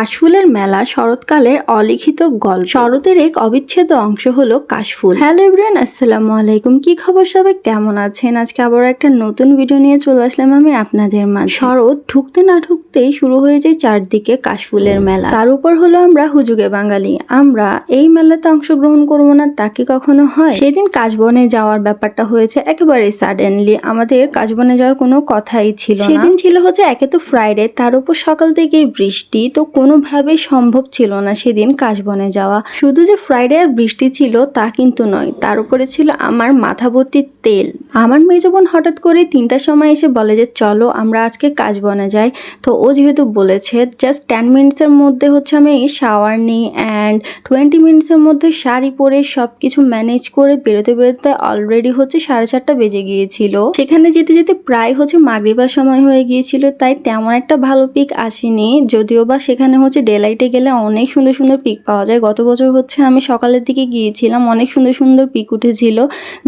কাশফুলের মেলা শরৎকালের অলিখিত গল্প। শরতের এক অবিচ্ছেদ্য অংশ হলো কাশফুল। হ্যালো এভরিয়ান আসসালামু আলাইকুম। কি খবর সবাই? কেমন আছেন? আজকে আবার একটা নতুন ভিডিও নিয়ে চলে আসলাম আমি আপনাদের মাঝে। শরৎ ঢুকতে না ঢুকতেই শুরু হয়ে যায় চারদিকে কাশফুলের মেলা। তার উপর হলো আমরা হুজুগে বাঙালি। আমরা এই মেলাতে অংশগ্রহণ করব না তা কি কখনো হয়? সেদিন কাশবনে যাওয়ার ব্যাপারটা হয়েছে একেবারে সাডেনলি আমাদের কাশবনে যাওয়ার কোনো কথাই ছিল সেদিন ছিল হচ্ছে একে তো ফ্রাইডে তার উপর সকাল থেকেই বৃষ্টি। তো কোনোভাবেই সম্ভব ছিল না সেদিন কাশবনে যাওয়া। শুধু যে ফ্রাইডে আর বৃষ্টি ছিল তা কিন্তু নয়, তার উপরে ছিল আমার মাথা ভর্তি তেল। আমার মেয়ে যখন হঠাৎ করে তিনটার সময় এসে বলে যে, চলো, আমরা আজকে কাশবনে যাই। তো ও যেহেতু বলেছে জাস্ট টেন মিনিটসের মধ্যে হচ্ছে আমি শাওয়ার নিই অ্যান্ড টোয়েন্টি মিনিটসের মধ্যে শাড়ি পরে সব কিছু ম্যানেজ করে বেরোতে বেরোতে অলরেডি হচ্ছে সাড়ে চারটা বেজে গিয়েছিল। সেখানে যেতে যেতে প্রায় হচ্ছে মাগরিবার সময় হয়ে গিয়েছিল, তাই তেমন একটা ভালো পিক আসেনি, যদিও বা সেখানে হচ্ছে ডেলাইটে গেলে অনেক সুন্দর সুন্দর পিক পাওয়া যায়। গত বছর হচ্ছে আমি সকালের দিকে গিয়েছিলাম, অনেক সুন্দর সুন্দর পিক উঠেছিল।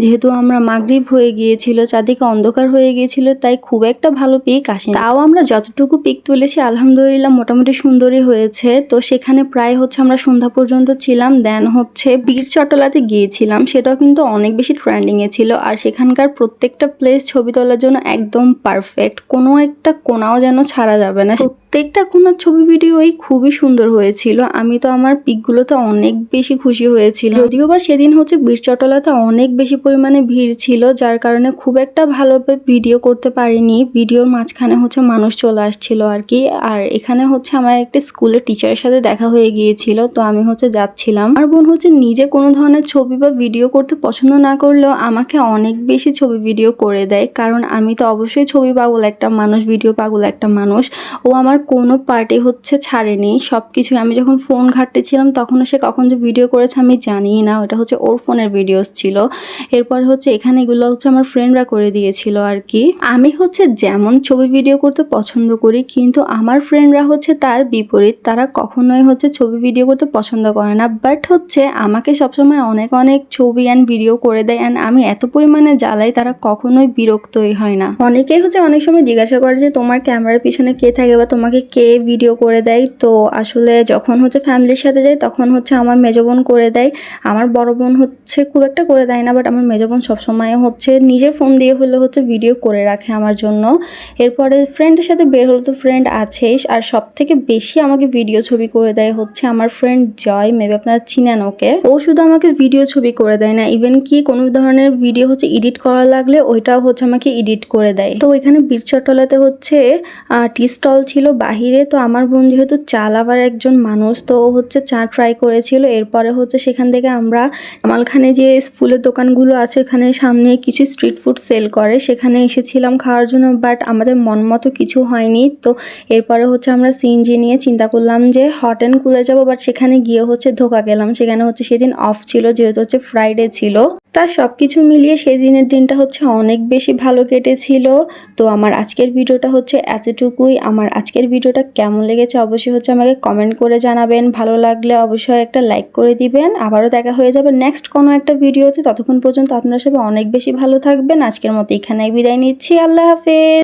যেহেতু আমরা মাগরিব হয়ে গিয়েছিল, চারদিকে অন্ধকার হয়ে গিয়েছিল, তাই খুব একটা ভালো পিক আসেনি। তাও আমরা যতটুকু পিক তুলেছি, আলহামদুলিল্লাহ মোটামুটি সুন্দরই হয়েছে। তো সেখানে প্রায় হচ্ছে আমরা সন্ধ্যা পর্যন্ত ছিলাম দেন হচ্ছে বীর চটলাতে গিয়েছিলাম। সেটাও কিন্তু অনেক বেশি ট্রেন্ডিংয়ে ছিল। আর সেখানকার প্রত্যেকটা প্লেস ছবি তোলার জন্য একদম পারফেক্ট কোনো একটা কোনাও যেন ছাড়া যাবে না। প্রত্যেকটা কোনার ছবি ভিডিওই খুবই সুন্দর হয়েছিল। আমি তো আমার পিকগুলোতে অনেক বেশি খুশি হয়েছিল যদিও বা সেদিন হচ্ছে বীর চটলাতে অনেক বেশি পরিমাণে ভিড় ছিল, যার কারণে খুব একটা ভালোভাবে ভিডিও করতে পারিনি। ভিডিওর মাঝখানে হচ্ছে মানুষ চলে আসছিল আর কি। আর এখানে হচ্ছে আমার একটা স্কুলের টিচারের সাথে দেখা হয়ে গিয়েছিল, তো আমি হচ্ছে যাচ্ছিলাম। আর বোন হচ্ছে নিজে কোনো ধরনের ছবি বা ভিডিও করতে পছন্দ না করলেও আমাকে অনেক বেশি ছবি ভিডিও করে দেয়। কারণ আমি তো অবশ্যই ছবি পাগল একটা মানুষ, ভিডিও পাগল একটা মানুষ। ও আমার কোনো পার্টি হচ্ছে ছাড়েনি। সব কিছুই আমি যখন ফোন ঘাটতেছিলাম তখনও সে কখন যে ভিডিও করেছে আমি জানি না। ওটা হচ্ছে ওর ফোনের ভিডিওস ছিল। এরপর হচ্ছে এখানে এগুলো হচ্ছে আমার ফ্রেন্ডরা করে দিয়েছিল আর কি। আমি হচ্ছে যেমন ছবি ভিডিও করতে পছন্দ করি, কিন্তু আমার ফ্রেন্ডরা হচ্ছে তার বিপরীত। তারা কখনোই হচ্ছে ছবি ভিডিও করতে পছন্দ করে না। বাট হচ্ছে আমাকে সবসময় অনেক অনেক ছবি অ্যান্ড ভিডিও করে দেয় অ্যান্ড আমি এত পরিমাণে জ্বালাই, তারা কখনোই বিরক্তই হয় না। অনেকেই হচ্ছে অনেক সময় জিজ্ঞাসা করে যে তোমার ক্যামেরার পিছনে কে থাকে বা তোমাকে কে ভিডিও করে দেয়? তো আসলে যখন হচ্ছে ফ্যামিলির সাথে যাই তখন হচ্ছে আমার মেজো বোন করে দেয়। আমার বড় বোন হচ্ছে খুব একটা করে দেয় না বাট আমার মেজো বোন সবসময় হচ্ছে নিজের ফোন দিয়ে হলে হচ্ছে ভিডিও করে রাখে আমার জন্য। এরপরে ফ্রেন্ডের সাথে বের হলে তো ফ্রেন্ড আছেই, আর সব থেকে বেশি আমাকে ভিডিও ছবি করে দেয় হচ্ছে আমার ফ্রেন্ড জয় মেবি আপনারা চিনেন ওকে। ও শুধু আমাকে ভিডিও ছবি করে দেয় না ইভেন কি কোনো ধরনের ভিডিও হচ্ছে এডিট করা লাগলে ওইটাও হচ্ছে আমাকে এডিট করে দেয়। তো এখানে বীরচটলাতে হচ্ছে টি স্টল ছিল বাহিরে, তো আমার বোন যেহেতু চা লাভার একজন মানুষ, তো ও হচ্ছে চা ট্রাই করেছিল। এরপরে হচ্ছে সেখান থেকে আমরা মালখানে যে ফুলের দোকানগুলো আছে, ওখানে সামনে কিছু স্ট্রিট ফুড সেল করে। সেখানে এসেছিলাম খাওয়ার জন্য, বাট আমাদের মন মতো কিছু হয়নি। তো এরপরে হচ্ছে আমরা সিএনজি নিয়ে চিন্তা করলাম যে হট অ্যান্ড কুলে যাব, বাট সেখানে গিয়ে হচ্ছে ধোকা গেলাম। সেখানে হচ্ছে সেদিন অফ ছিল, যেহেতু হচ্ছে ফ্রাইডে ছিল। তার সব কিছু মিলিয়ে সেদিনের দিনটা হচ্ছে অনেক বেশি ভালো কেটেছিল। তো আমার আজকের ভিডিওটা হচ্ছে এতটুকুই। আমার আজকের ভিডিওটা কেমন লেগেছে অবশ্যই হচ্ছে আমাকে কমেন্ট করে জানাবেন। ভালো লাগলে অবশ্যই একটা লাইক করে দিবেন। আবারও দেখা হয়ে যাবে নেক্সট কোনো একটা ভিডিওতে। ততক্ষণ পর্যন্ত আপনারা সবাই অনেক বেশি ভালো থাকবেন। আজকের মতো এখানে বিদায় নিচ্ছি। আল্লাহ হাফেজ।